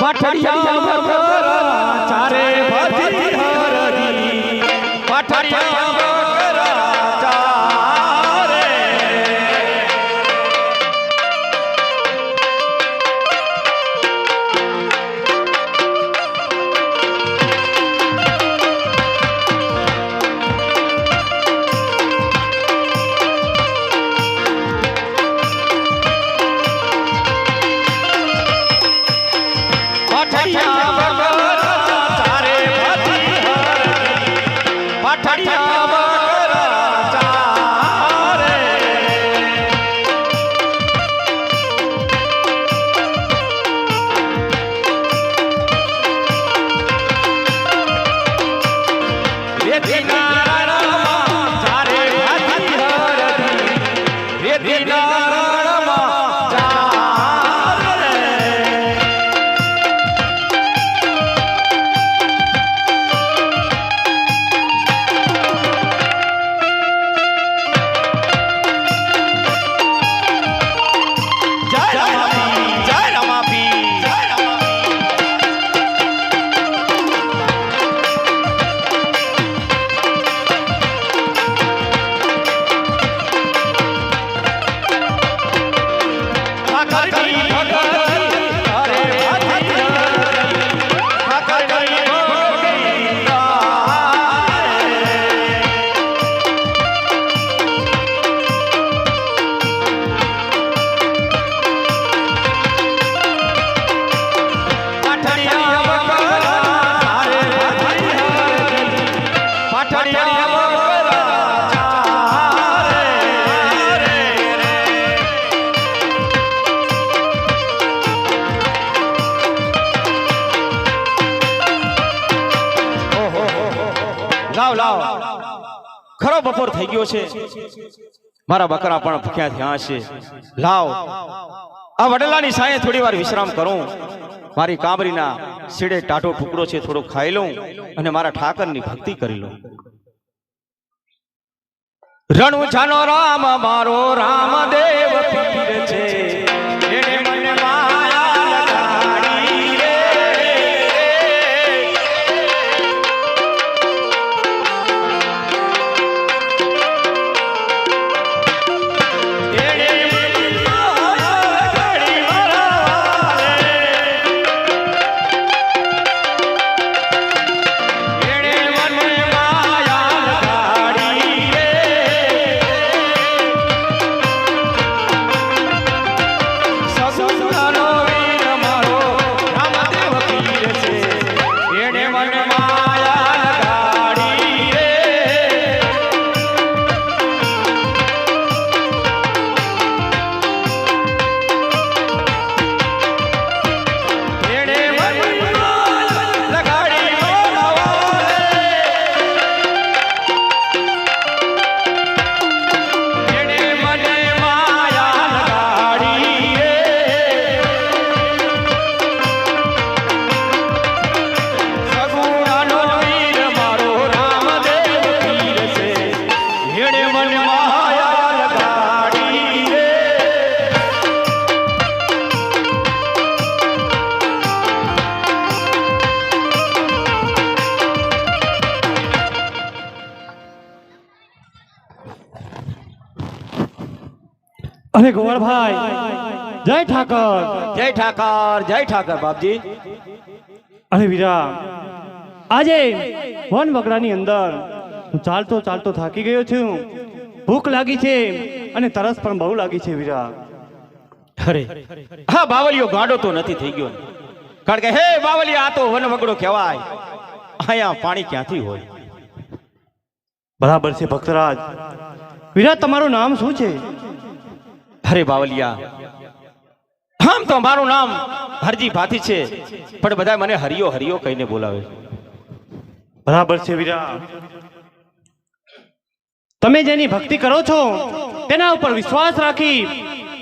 પાઠડિયા બકરા છે. મારા બકરા પણ ભૂખ્યા થયા છે. લાવ. આ વડલાની સાંયે થોડી વાર વિશ્રામ કરું. મારી કામરીના સીડે ટાટો ટુકડો છે, થોડો ખાઈ લઉં અને મારા ઠાકરની ભક્તિ કરી લઉં. રણુ જાનો રામ, મારો રામદેવ પીર છે. અરે ગોવળભાઈ જય ઠાકર. જય ઠાકર જય ઠાકર બાપજી. અરે વીરા આજે વન વગડાની અંદર હું ચાલતો ચાલતો થાકી ગયો છું. ભૂખ લાગી છે અને તરસ પણ બહુ લાગી છે વીરા અરે હા બાવલિયો ગાડો તો નથી થઈ ગયો. કારણ કે હે બાવલિયા આ તો વન વગડો કહેવાય. અહીંયા પાણી ક્યાંથી હોય? બરાબર છે ભક્તરાજ. વીરા તમારું નામ શું છે? અરે બાવલિયા આમ તો મારું નામ હરજી ભાથી છે પણ બધા મને હરિયો હરિયો કહીને બોલાવે બરાબર છે વીરા. તમે જેની ભક્તિ કરો છો તેના ઉપર વિશ્વાસ રાખી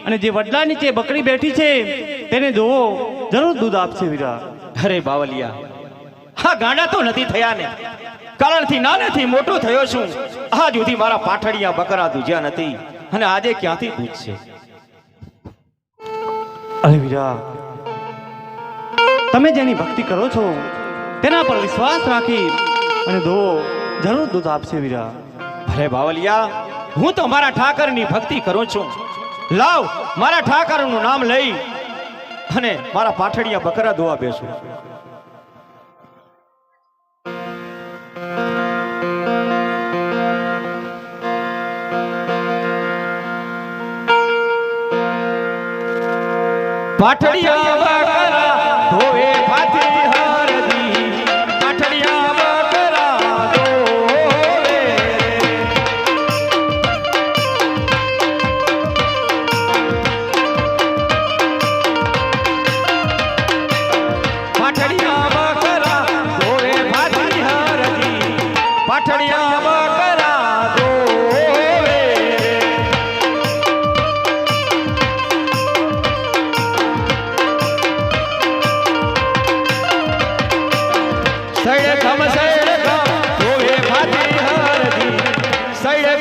અને જે વડલા નીચે બકરી બેઠી છે તેને દોવો જરૂર દૂધ આપશે વીરા. અરે બાવલિયા. હા ગાંડા તો નથી થયા ને. કારણથી નાનેથી મોટો થયો છું. આજ સુધી મારા પાઠડિયા બકરા દૂજ્યા નથી. અને આજે ક્યાંથી દૂધ છે? અરે વીરા, તમે જેની ભક્તિ કરો છો, તેના પર વિશ્વાસ રાખી અને દો, જરૂર દૂધ આપશે વીરા. ભલે બાવલિયા, હું તો મારા ઠાકરની ભક્તિ કરું છું. લાવ, મારા ઠાકરનું નામ લઈ અને મારા પાઠડિયા બકરા ધોવા બેસું. પાઠડિયા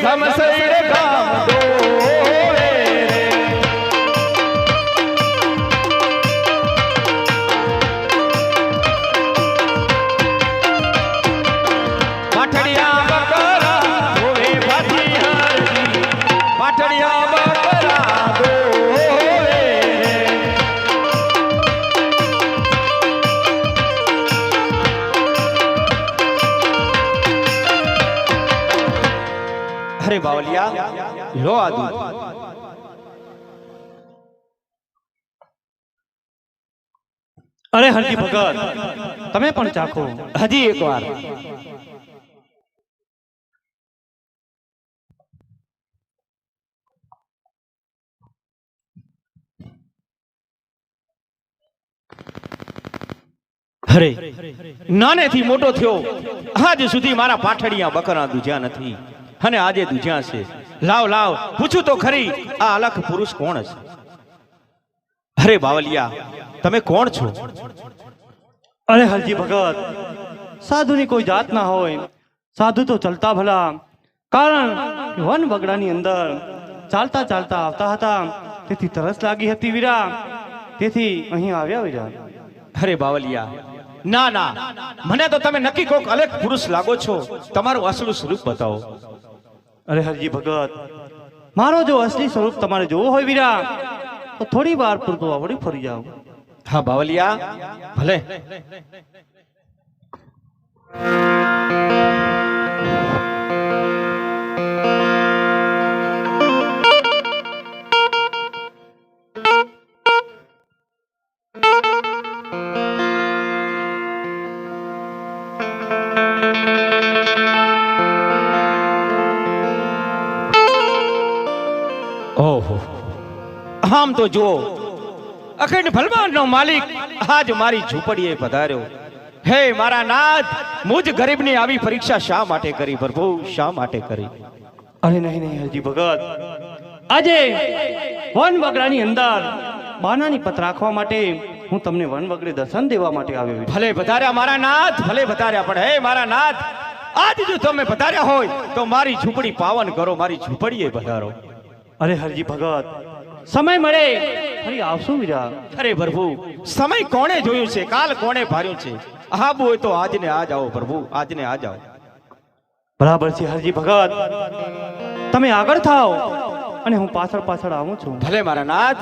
સૈડ હરજી ભગત. તમે પણ ચાખો. હજી એક વાર નાનેથી મોટો થયો. આજ સુધી મારા પાઠડિયા બકરા દુજ્યા નથી. અને આજે દુજ્યા છે. લાવ લાવ. પૂછું તો ખરી આ અલખ પુરુષ કોણ છે? અરે બાવલિયા તમે કોણ છો? અરે હરજી ભગત સાધુની કોઈ જાત ના હોય. સાધુ તો ચલતા ભલા. કારણ વન બગડાની અંદર ચાલતા ચાલતા આવતા હતા. તેથી તરસ લાગી હતી વીરા. તેથી અહીં આવ્યા વીરા. અરે બાવલિયા ના ના. મને તો તમે નક્કી કોક અલગ પુરુષ લાગો છો. તમારું અસલું સ્વરૂપ બતાવો. અરે હરજી ભગત મારો જો અસલી સ્વરૂપ તમારે જોવો હોય વીરા તો થોડી વાર પૂરતું આવડી ફરી જાઓ. હા બાવલિયા ભલે ઓહો આમ તો જુઓ અખંડ ભલવાનનો માલિક આજ મારી ઝૂંપડીએ પધાર્યો. હે મારા નાથ મુજ ગરીબની આવી પરીક્ષા શા માટે કરી પ્રભુ? શા માટે કરી? અરે નહીં નહીં હરજી ભગત. આજે વન વગડાની અંદર બાનાની પત રાખવા માટે હું તમને વન વગડે દર્શન દેવા માટે આવ્યો ભલે વધાર્યા મારા નાથ ભલે વધાર્યા પણ હે મારા નાથ આજ જો તમે વધાર્યા હોય તો મારી ઝૂંપડી પાવન કરો મારી ઝૂંપડીએ વધારો અરે હરજી ભગત સમય મળે ફરી આવશું વીરા અરે પ્રભુ સમય કોણે જોયું છે? કાલ કોણે ભાર્યું છે? આબુ હોય તો આજને આજ આવો પ્રભુ આજને આજ આવો. બરાબર છે હરજી ભગત. તમે આગળ થાઓ અને હું પાછળ પાછળ આવું છું. ભલે મારા નાથ.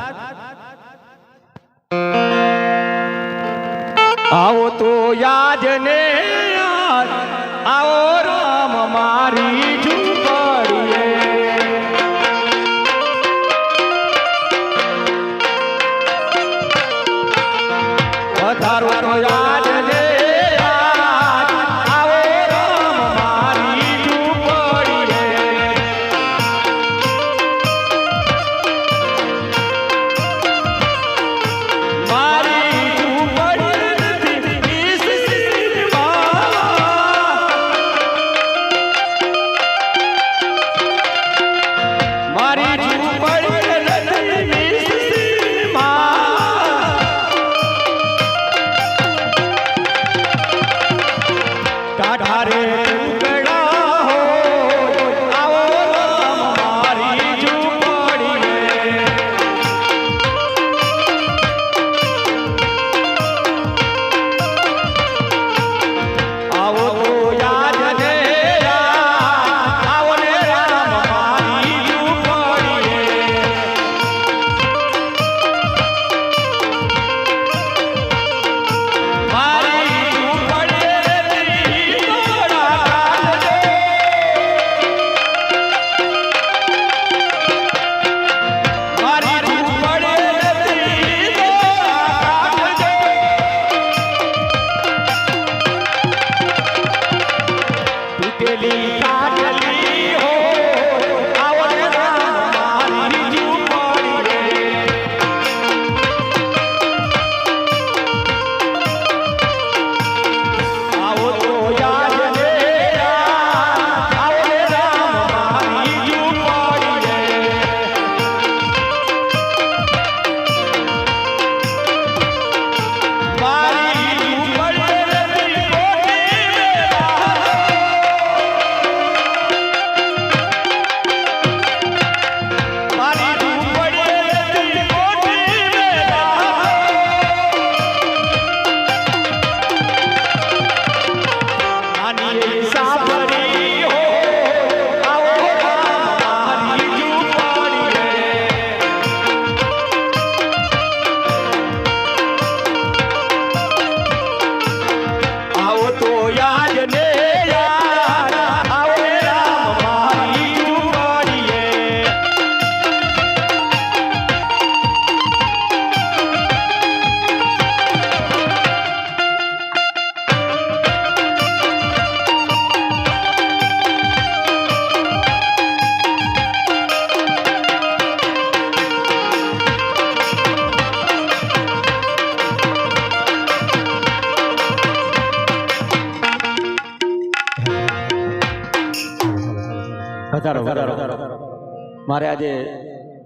આવો તો યાદ ને આવો રામ મારી. પધારો તો યાદ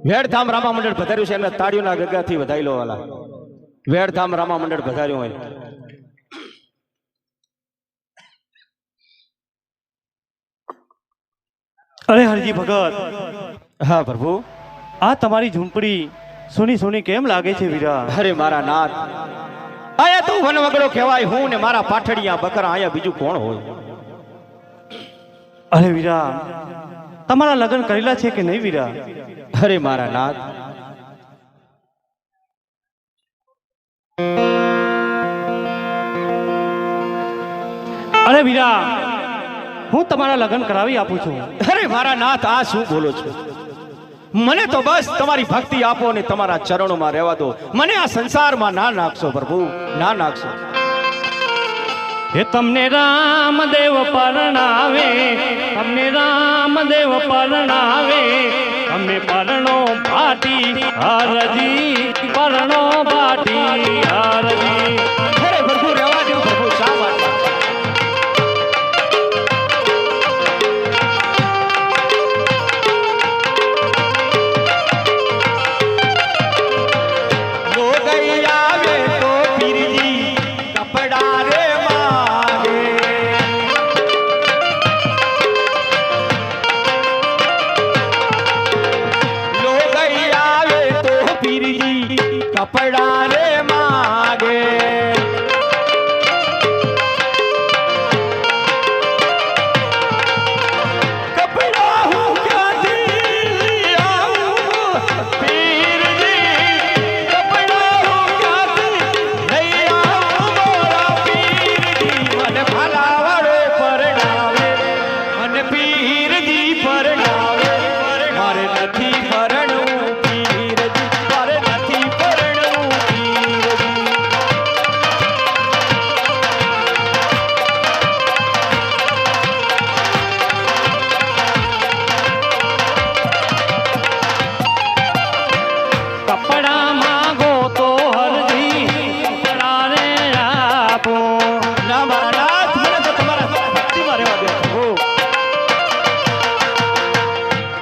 વેડધામ રામા મંડળ પધાર્યું છે એમને તાળીઓના ગગાથી વધારી લો વાલા. વેડધામ રામા મંડળ પધાર્યું હોય. અરે હરજી ભગત. હા પ્રભુ. આ તમારી ઝૂંપડી સુની સુની કેમ લાગે છે વીરા? અરે મારા નાથ. આયા તું વનવગડો કહેવાય હું ને મારા પાઠડિયા બકરા આયા બીજું કોણ હોય? અરે વીરા તમારા લગ્ન કરેલા છે કે નહીં વીરા? અરે મારા નાથ. અરે વીરા હું તમારા લગ્ન કરાવી આપું છું. અરે મારા નાથ, આ શું બોલો છો? મને તો બસ તમારી ભક્તિ આપો અને તમારા ચરણોમાં રહેવા દો. મને આ સંસારમાં ના નાખશો પ્રભુ, ના નાખશો. હે તમને રામદેવ પરણાવે, તમને રામદેવ પરણાવે અમે પરણો ભાટી હારજી પરણો ભાટી હારજી.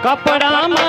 Kapra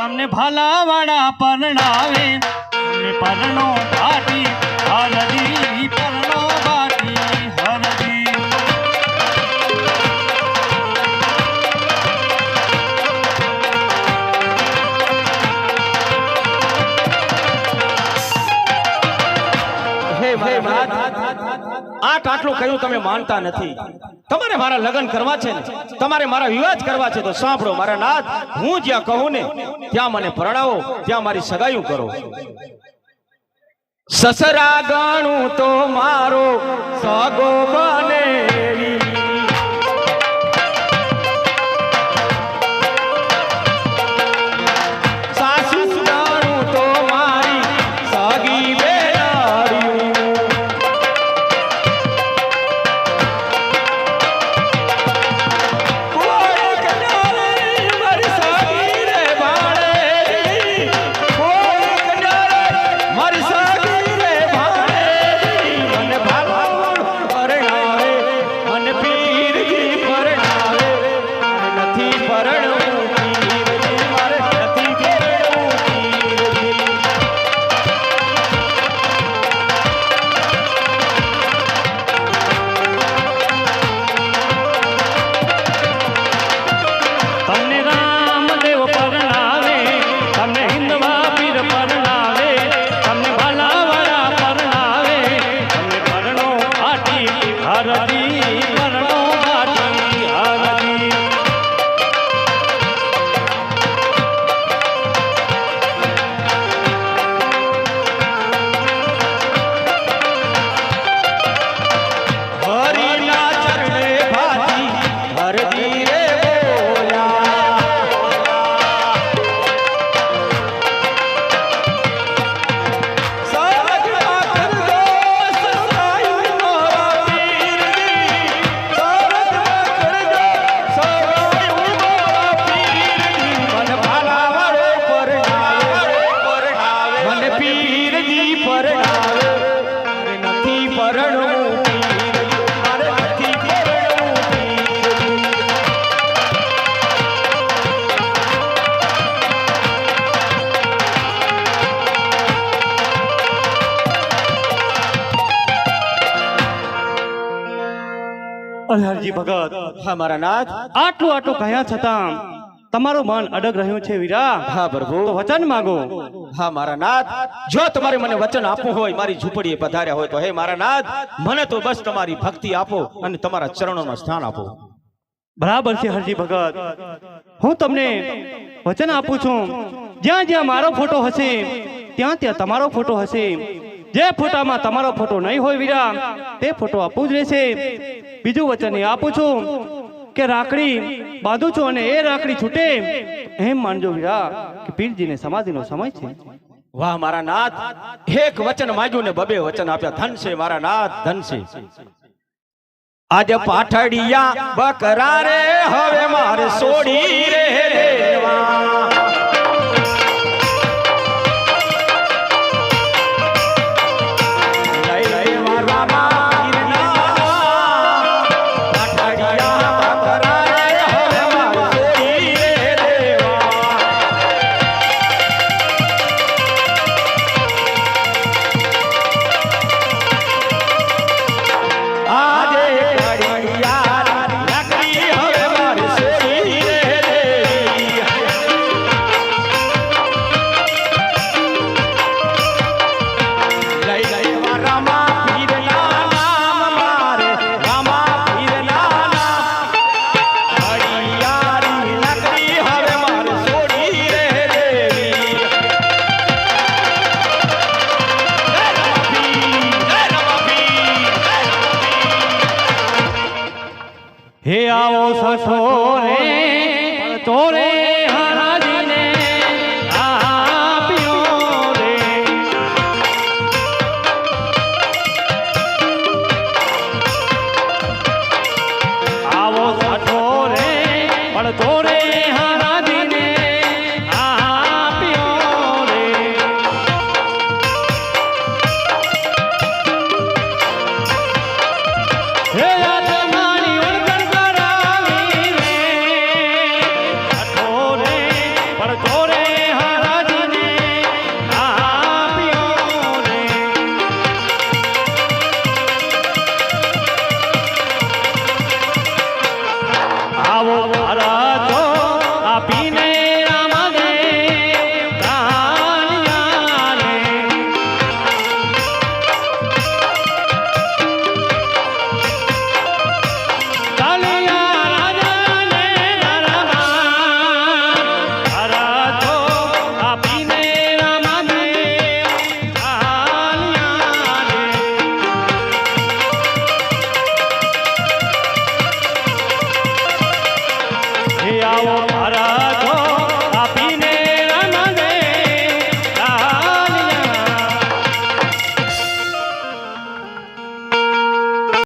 તમને ભાલાવાળા પરણાવે. તમને પરણો ભાટી હરદી પરણો ભાટી હરદી નાથ આટલું કહ્યું તમે માનતા નથી. તમારે મારા લગ્ન કરવા છે ને? તમારે મારા વિવાહ કરવા છે તો સાંભળો મારા નાથ. હું જ્યાં કહું ને, ત્યાં મને પરણાવો, ત્યાં મારી સગાયું કરો. સસરા ગણું તો મારો સગો બને અલહરજી ભગત હા મારા નાથ. આટલું આટલું કહ્યા છતાં તમારું મન અડગ રહ્યું છે વીરા. હા પ્રભુ. તો વચન માંગો. હા મારા નાથ. જો તમારે મને વચન આપવું હોય મારી ઝૂંપડીએ પધાર્યા હોય તો હે મારા નાથ મને તો બસ તમારી ભક્તિ આપો અને તમારા ચરણોમાં સ્થાન આપો. બરાબર છે હરજી ભગત. હું તમને વચન આપું છું. જ્યાં જ્યાં મારો ફોટો હશે ત્યાં ત્યાં તમારો ફોટો હશે. જે ફોટામાં તમારો ફોટો નહીં હોય વીરા, તે ફોટો આપવું જ રહેશે. બીજું વચન એ આપું છું કે રાખડી બાંધું છું અને એ રાખડી છૂટે. એમ માનજો વીરા કે પીરજીને સમાધિનો સમય છે. વાહ, મારા નાથ. એક વચન માંગ્યું ને બબે વચન આપ્યા. ધન છે, મારા નાથ, ધન છે. આજે પાઠડિયા બકરા રે હવે મારે સોડી રે. હે આવો સસો